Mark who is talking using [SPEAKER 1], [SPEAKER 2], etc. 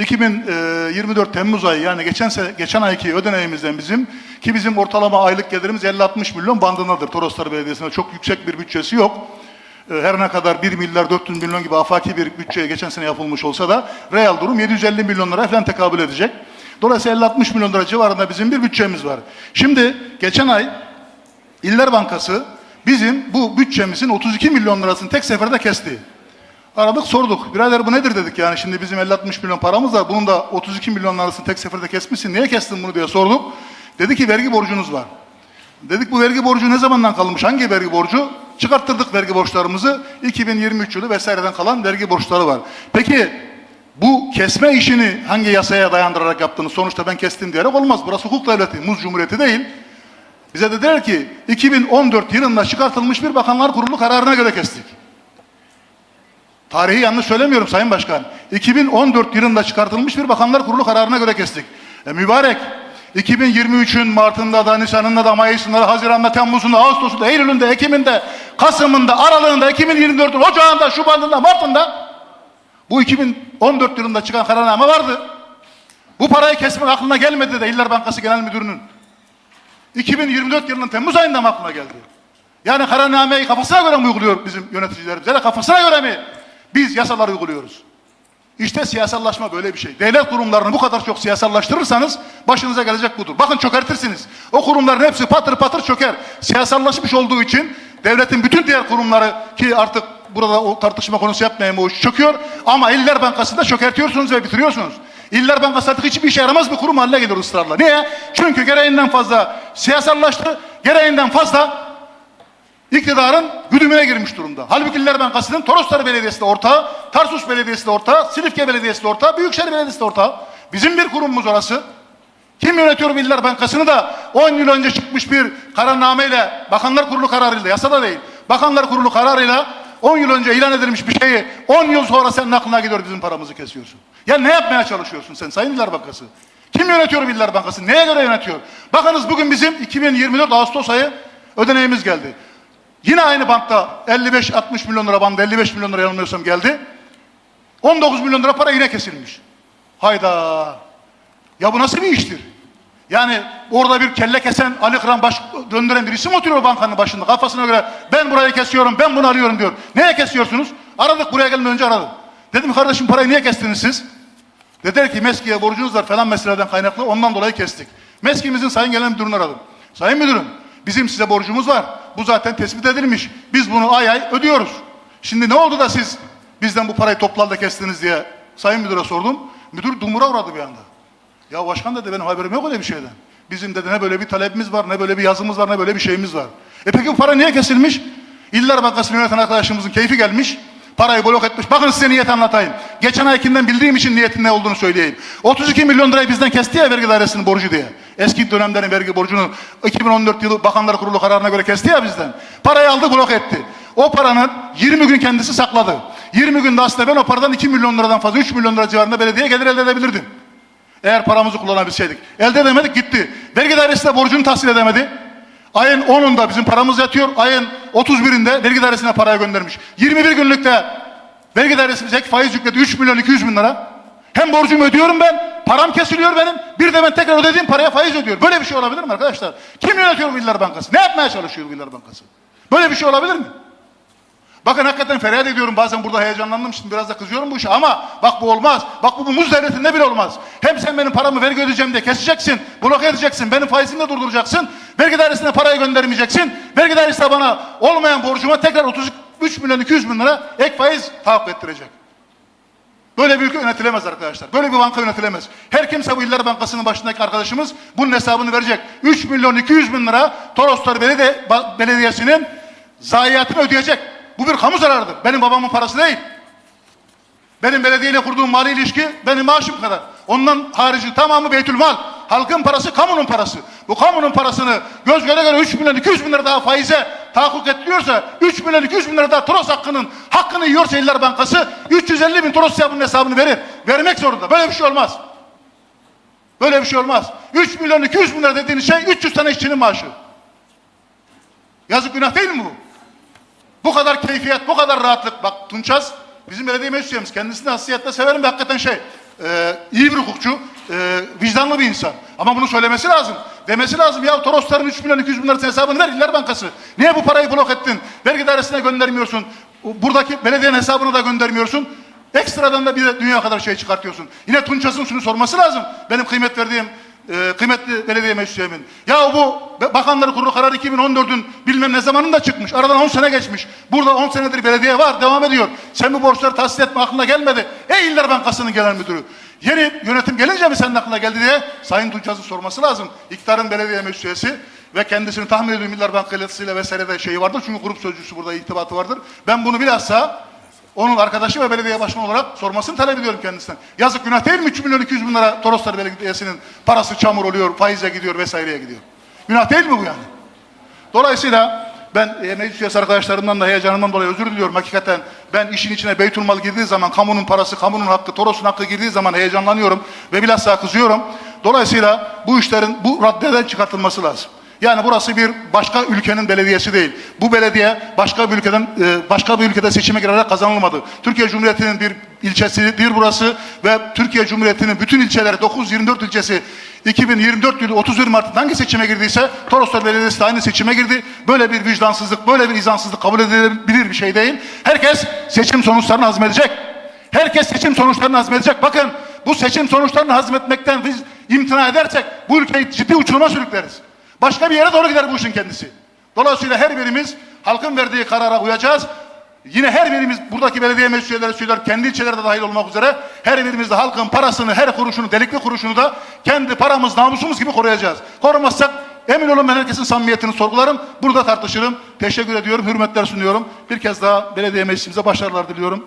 [SPEAKER 1] 2024 Temmuz ayı yani geçen sene, geçen ayki ödeneğimizden bizim ki bizim ortalama aylık gelirimiz 50-60 milyon bandındadır. Toroslar Belediyesi'nde çok yüksek bir bütçesi yok. E, Her ne kadar 1 milyar 400 milyon gibi afaki bir bütçeye geçen sene yapılmış olsa da real durum 750 milyon lira falan tekabül edecek. Dolayısıyla 50-60 milyon lira civarında bizim bir bütçemiz var. Şimdi geçen ay İller Bankası bizim bu bütçemizin 32 milyon lirasını tek seferde kesti. Aradık sorduk. Birader bu nedir dedik yani şimdi bizim 50-60 milyon paramız var. Bunun da 32 milyon lirasını tek seferde kesmişsin. Niye kestin bunu diye sorduk. Dedi ki vergi borcunuz var. Dedik bu vergi borcu ne zamandan kalmış? Hangi vergi borcu? Çıkarttırdık vergi borçlarımızı. 2023 yılı vesaireden kalan vergi borçları var. Peki bu kesme işini hangi yasaya dayandırarak yaptınız? Sonuçta ben kestim diyerek olmaz. Burası hukuk devleti, muz cumhuriyeti değil. Bize dediler ki 2014 yılında çıkartılmış bir bakanlar kurulu kararına göre kestik. Tarihi yanlış söylemiyorum Sayın Başkan. 2014 yılında çıkartılmış bir bakanlar kurulu kararına göre kestik. E, mübarek 2023'ün Mart'ında da, Nisan'ında da, Mayıs'ında da, Haziran'da, Temmuz'unda, Ağustos'unda, Eylül'ünde, Ekim'inde, Kasım'ında, Aralığında, 2024'ün Ocağı'nda, Şubat'ında, Mart'ında bu 2014 yılında çıkan kararname vardı. Bu parayı kesmek aklına gelmedi de İller Bankası Genel Müdürü'nün 2024 yılının Temmuz ayında mı aklına geldi? Yani kararnameyi kafasına göre mi uyguluyor bizim yöneticilerimiz? Ya da kafasına göre mi biz yasalar uyguluyoruz? İşte siyasallaşma böyle bir şey. Devlet kurumlarını bu kadar çok siyasallaştırırsanız başınıza gelecek budur. Bakın çökertirsiniz. O kurumların hepsi patır patır çöker. Siyasallaşmış olduğu için devletin bütün diğer kurumları ki artık burada o tartışma konusu yapmayayım o çöküyor. Ama İller Bankası'nda çökertiyorsunuz ve bitiriyorsunuz. İller Bankası artık hiçbir işe yaramaz bir kurum haline geliyor ısrarla. Niye? Çünkü gereğinden fazla siyasallaştı, gereğinden fazla iktidarın güdümüne girmiş durumda. Halbuki İller Bankası'nın Toroslar Belediyesi de ortağı, Tarsus Belediyesi de ortağı, Silifke Belediyesi de ortağı, Büyükşehir Belediyesi de ortağı. Bizim bir kurumumuz orası. Kim yönetiyor İller Bankası'nı da 10 yıl önce çıkmış bir kararnameyle, Bakanlar Kurulu kararıyla, yasada değil, Bakanlar Kurulu kararıyla 10 yıl önce ilan edilmiş bir şeyi 10 yıl sonra senin aklına gidiyor bizim paramızı kesiyorsun. Ya ne yapmaya çalışıyorsun sen Sayın İller Bankası? Kim yönetiyor İller Bankası? Neye göre yönetiyor? Bakınız bugün bizim 2024 Ağustos ayı ödeneğimiz geldi. Yine aynı bantta 55-60 milyon lira bandı 55 milyon lira yanılmıyorsam geldi. 19 milyon lira para yine kesilmiş. Hayda. Ya bu nasıl bir iştir? Yani orada bir kelle kesen, Ali Kıran baş döndüren birisi mi oturuyor bankanın başında kafasına göre ben burayı kesiyorum, ben bunu alıyorum diyor. Neye kesiyorsunuz? Aradık buraya gelmeden önce aradım. Dedim kardeşim parayı niye kestiniz siz? Dediler ki meskiye borcunuz var falan meseleden kaynaklı ondan dolayı kestik. Meskimizin sayın genel müdürünü aradım. Sayın müdürüm bizim size borcumuz var. Bu zaten tespit edilmiş. Biz bunu ay ay ödüyoruz. Şimdi ne oldu da siz bizden bu parayı toplarda kestiniz diye sayın müdüre sordum. Müdür dumura uğradı bir anda. Ya başkan dedi benim haberim yok öyle bir şeyden. Bizim dedi ne böyle bir talebimiz var, ne böyle bir yazımız var, ne böyle bir şeyimiz var. E peki bu para niye kesilmiş? İller Bankası'nı yöneten arkadaşımızın keyfi gelmiş. Parayı blok etmiş. Bakın size niyet anlatayım. Geçen aykinden bildiğim için niyetin ne olduğunu söyleyeyim. 32 milyon lirayı bizden kesti ya vergi dairesinin borcu diye. Eski dönemlerin vergi borcunu 2014 yılı Bakanlar Kurulu kararına göre kesti ya bizden. Parayı aldı blok etti. O paranın 20 gün kendisi sakladı. 20 günde aslında ben o paradan 2 milyon liradan fazla 3 milyon lira civarında belediye gelir elde edebilirdim. Eğer paramızı kullanabilseydik. Elde edemedik gitti. Vergi dairesi de borcunu tahsil edemedi. Ayın 10'unda bizim paramız yatıyor. Ayın 31'inde vergi dairesine paraya göndermiş. 21 günlükte vergi dairesi bize ek faiz yükledi. 3 milyon 200 bin lira. Hem borcumu ödüyorum ben. Param kesiliyor benim. Bir de ben tekrar ödediğim paraya faiz ödüyorum. Böyle bir şey olabilir mi arkadaşlar? Kim yönetiyor bu Bankası? Ne yapmaya çalışıyor bu Bankası? Böyle bir şey olabilir mi? Bakın hakikaten feryat ediyorum bazen burada heyecanlandım şimdi biraz da kızıyorum bu işe ama bak bu olmaz. Bak bu, bu muz devletinde bile olmaz. Hem sen benim paramı vergi ödeyeceğim diye keseceksin, bloke edeceksin, benim faizimi de durduracaksın. Vergi dairesine parayı göndermeyeceksin. Vergi dairesi bana olmayan borcuma tekrar 33 milyon 200 bin lira ek faiz tahakkuk ettirecek. Böyle bir ülke yönetilemez arkadaşlar. Böyle bir banka yönetilemez. Her kimse bu İller Bankası'nın başındaki arkadaşımız bunun hesabını verecek. 3 milyon 200 bin lira Toroslar Belediye, Belediyesi'nin zayiatını ödeyecek. Bu bir kamu zararıdır. Benim babamın parası değil. Benim belediyeyle kurduğum mali ilişki benim maaşım kadar. Ondan harici tamamı beytülmal. Halkın parası kamunun parası. Bu kamunun parasını göz göre göre 3 milyon 200 bin lira daha faize tahakkuk ettiriyorsa 3 milyon 200 bin lira daha Toros hakkının hakkını yiyorsa İller Bankası 350 bin Toros bunun hesabını verir. Vermek zorunda. Böyle bir şey olmaz. Böyle bir şey olmaz. 3 milyon 200 bin lira dediğiniz şey 300 tane işçinin maaşı. Yazık günah değil mi bu? Bu kadar keyfiyet, bu kadar rahatlık. Bak Tunçaz bizim belediye meclis üyemiz. Kendisini hassiyetle severim ve hakikaten şey. E, iyi bir hukukçu, e, vicdanlı bir insan. Ama bunu söylemesi lazım. Demesi lazım ya Torosların 3 milyon 200 bin lirası hesabını ver İller Bankası. Niye bu parayı blok ettin? Vergi dairesine göndermiyorsun. Buradaki belediyenin hesabını da göndermiyorsun. Ekstradan da bir dünya kadar şey çıkartıyorsun. Yine Tunças'ın şunu sorması lazım. Benim kıymet verdiğim e, kıymetli belediye meclisimin. Ya bu Bakanlar Kurulu kararı 2014'ün bilmem ne zamanında çıkmış. Aradan 10 sene geçmiş. Burada 10 senedir belediye var, devam ediyor. Sen bu borçları tahsil etme aklına gelmedi. Ey İller Bankası'nın genel müdürü. Yeni yönetim gelince mi senin aklına geldi diye Sayın Tunças'ın sorması lazım. İktidarın belediye meclis ve kendisini tahmin ediyorum İller Bankası'yla vesaire de şeyi vardır. Çünkü grup sözcüsü burada irtibatı vardır. Ben bunu bilhassa onun arkadaşı ve belediye başkanı olarak sormasını talep ediyorum kendisinden. Yazık günah değil mi 3 milyon 200 bin lira Toroslar Belediyesi'nin parası çamur oluyor, faize gidiyor vesaireye gidiyor. Günah değil mi bu yani? Dolayısıyla ben e, meclis üyesi arkadaşlarımdan da heyecanımdan dolayı özür diliyorum. Hakikaten ben işin içine Beytülmal girdiği zaman, kamunun parası, kamunun hakkı, Toros'un hakkı girdiği zaman heyecanlanıyorum ve bilhassa kızıyorum. Dolayısıyla bu işlerin bu raddeden çıkartılması lazım. Yani burası bir başka ülkenin belediyesi değil. Bu belediye başka bir ülkeden e, başka bir ülkede seçime girerek kazanılmadı. Türkiye Cumhuriyeti'nin bir ilçesidir burası ve Türkiye Cumhuriyeti'nin bütün ilçeleri 924 ilçesi 2024 yılı 31 Mart'ta hangi seçime girdiyse Toroslar Belediyesi de aynı seçime girdi. Böyle bir vicdansızlık, böyle bir izansızlık kabul edilebilir bir şey değil. Herkes seçim sonuçlarını hazmedecek. Herkes seçim sonuçlarını hazmedecek. Bakın bu seçim sonuçlarını hazmetmekten biz imtina edersek bu ülkeyi ciddi uçuruma sürükleriz. Başka bir yere doğru gider bu işin kendisi. Dolayısıyla her birimiz halkın verdiği karara uyacağız. Yine her birimiz buradaki belediye meclis üyeleri söyler, kendi ilçelerde de dahil olmak üzere her birimiz de halkın parasını, her kuruşunu, delikli kuruşunu da kendi paramız, namusumuz gibi koruyacağız. Korumazsak emin olun ben herkesin samimiyetini sorgularım. Burada tartışırım. Teşekkür ediyorum, hürmetler sunuyorum. Bir kez daha belediye meclisimize başarılar diliyorum.